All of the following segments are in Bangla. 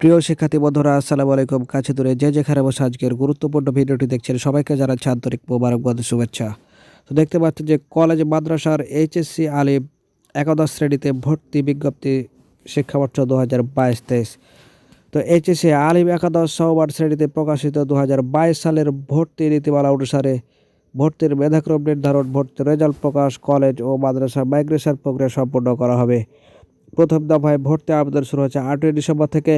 প্রিয় শিক্ষার্থী বন্ধুরা, আসসালামু আলাইকুম। কাছে দূরে যে যেখানে বসে আজকের গুরুত্বপূর্ণ ভিডিওটি দেখছেন, সবাইকে জানাচ্ছি আন্তরিক মোবারকবাদ শুভেচ্ছা। তো দেখতে পাচ্ছেন যে কলেজ, মাদ্রাসার এইচএসসি আলিম একাদশ শ্রেণীতে ভর্তি বিজ্ঞপ্তি শিক্ষাবর্ষ দু হাজার বাইশ তেইশ তো এইচএসসি আলিম একাদশ সহবার শ্রেণীতে প্রকাশিত দু হাজার বাইশ সালের ভর্তি নীতিমালা অনুসারে ভর্তির মেধাক্রম নির্ধারণ, ভর্তির রেজাল্ট প্রকাশ, কলেজ ও মাদ্রাসা মাইগ্রেশন প্রক্রিয়া সম্পন্ন করা হবে। প্রথম দফায় ভর্তি আবেদন শুরু হচ্ছে আটই ডিসেম্বর থেকে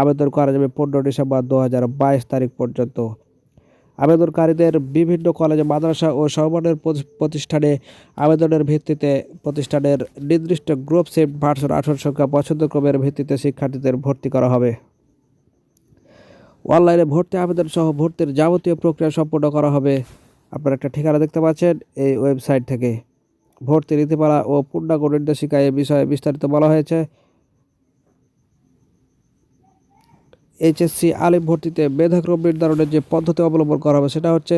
আবেদন করা যাবে পনেরো ডিসেম্বর দু হাজার বাইশ তারিখ পর্যন্ত। আবেদনকারীদের বিভিন্ন কলেজে মাদ্রাসা ও সমমানের প্রতিষ্ঠানে আবেদনের ভিত্তিতে প্রতিষ্ঠানের নির্দিষ্ট গ্রুপ সেট ভার্সন আঠারো সংখ্যা পছন্দক্রমের ভিত্তিতে শিক্ষার্থীদের ভর্তি করা হবে। অনলাইনে ভর্তি আবেদন সহ ভর্তির যাবতীয় প্রক্রিয়া সম্পন্ন করা হবে। আপনারা একটা ঠিকানা দেখতে পাচ্ছেন এই ওয়েবসাইট থেকে। ভর্তি নীতিমালা ও পূর্ণাঙ্গ নির্দেশিকা এ বিষয়ে বিস্তারিত বলা হয়েছে। এইচএসসি আলিম ভর্তিতে মেধাক্রম নির্ধারণের যে পদ্ধতি অবলম্বন করা হবে, সেটা হচ্ছে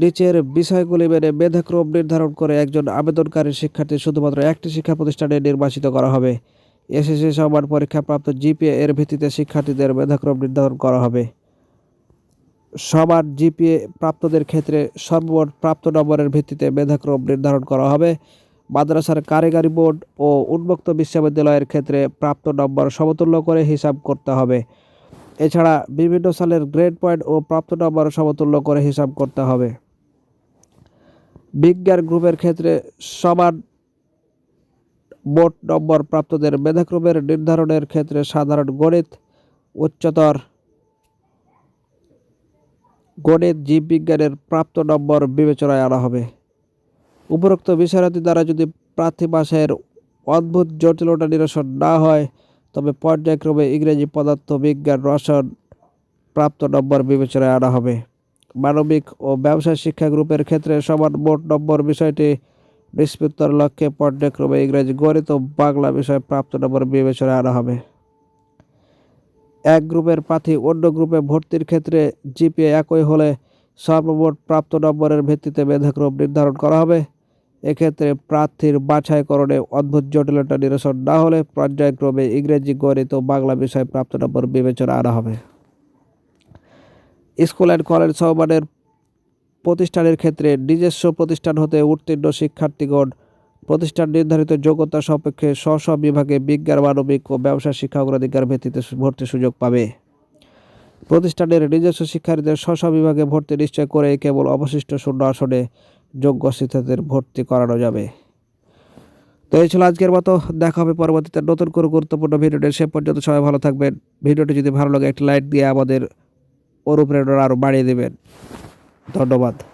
নিচের বিষয়গুলি মেনে মেধাক্রম নির্ধারণ করে একজন আবেদনকারী শিক্ষার্থী শুধুমাত্র একটি শিক্ষা প্রতিষ্ঠানে নির্বাচিত করা হবে। এসএসসি সমান পরীক্ষাপ্রাপ্ত জিপিএ এর ভিত্তিতে শিক্ষার্থীদের মেধাক্রম নির্ধারণ করা হবে। সমান জিপিএ প্রাপ্তদের ক্ষেত্রে সর্বমোট প্রাপ্ত নম্বরের ভিত্তিতে মেধাক্রম নির্ধারণ করা হবে। মাদ্রাসার কারিগরি বোর্ড ও উন্মুক্ত বিশ্ববিদ্যালয়ের ক্ষেত্রে প্রাপ্ত নম্বর সমতুল্য করে হিসাব করতে হবে। এছাড়া বিভিন্ন সালের গ্রেড পয়েন্ট ও প্রাপ্ত নম্বর সমতুল্য করে হিসাব করতে হবে। বিজ্ঞান গ্রুপের ক্ষেত্রে সমান মোট নম্বর প্রাপ্তদের মেধাক্রমের নির্ধারণের ক্ষেত্রে সাধারণ গণিত, উচ্চতর গণিত, জীববিজ্ঞানের প্রাপ্ত নম্বর বিবেচনায় আনা হবে। উপরোক্ত বিষয়াদি দ্বারা যদি প্রার্থী পাশের অদ্ভুত জটিলতা নিরসন না হয়, তবে পর্যায়ক্রমে ইংরেজি পদার্থ বিজ্ঞান রসায়ন প্রাপ্ত নম্বর বিবেচনায় আনা হবে। মানবিক ও ব্যবসায় শিক্ষা গ্রুপের ক্ষেত্রে সমান মোট নম্বর বিষয়টি নিষ্পত্তর লক্ষ্যে পর্যায়ক্রমে ইংরেজি গণিত ও বাংলা বিষয়ে প্রাপ্ত নম্বর বিবেচনায় আনা হবে। এক গ্রুপের প্রার্থী অন্য গ্রুপে ভর্তির ক্ষেত্রে জিপিএ একই হলে সর্বমোট প্রাপ্ত নম্বরের ভিত্তিতে মেধাক্রম নির্ধারণ করা হবে। এক্ষেত্রে প্রার্থীর বাছাইকরণে অদ্ভুত জটিলতা নিরসন না হলে পর্যায়ক্রমে ইংরেজি, গণিত ও বাংলা বিষয়ে প্রাপ্ত নম্বর বিবেচনা আনা হবে। স্কুল অ্যান্ড কলেজ সহমানের প্রতিষ্ঠানের ক্ষেত্রে নিজস্ব প্রতিষ্ঠান হতে উত্তীর্ণ শিক্ষার্থীগণ প্রতিষ্ঠান নির্ধারিত যোগ্যতা সাপেক্ষে স্ব স্ব বিভাগে বিজ্ঞান, মানবিক ও ব্যবসা শিক্ষা অগ্রাধিকার ভিত্তিতে ভর্তির সুযোগ পাবে। প্রতিষ্ঠানের নিজস্ব শিক্ষার্থীদের স্ব স্ব বিভাগে ভর্তি নিশ্চয় করে কেবল অবশিষ্ট শূন্য আসনে যোগ্য শিক্ষার্থীদের ভর্তি করানো যাবে। তো এই ছিল আজকের মতো। দেখা হবে পরবর্তীতে নতুন করে গুরুত্বপূর্ণ ভিডিওটি সে পর্যন্ত সবাই ভালো থাকবেন। ভিডিওটি যদি ভালো লাগে, একটি লাইক দিয়ে আমাদের অনুপ্রেরণা আরও বাড়িয়ে দেবেন। ধন্যবাদ।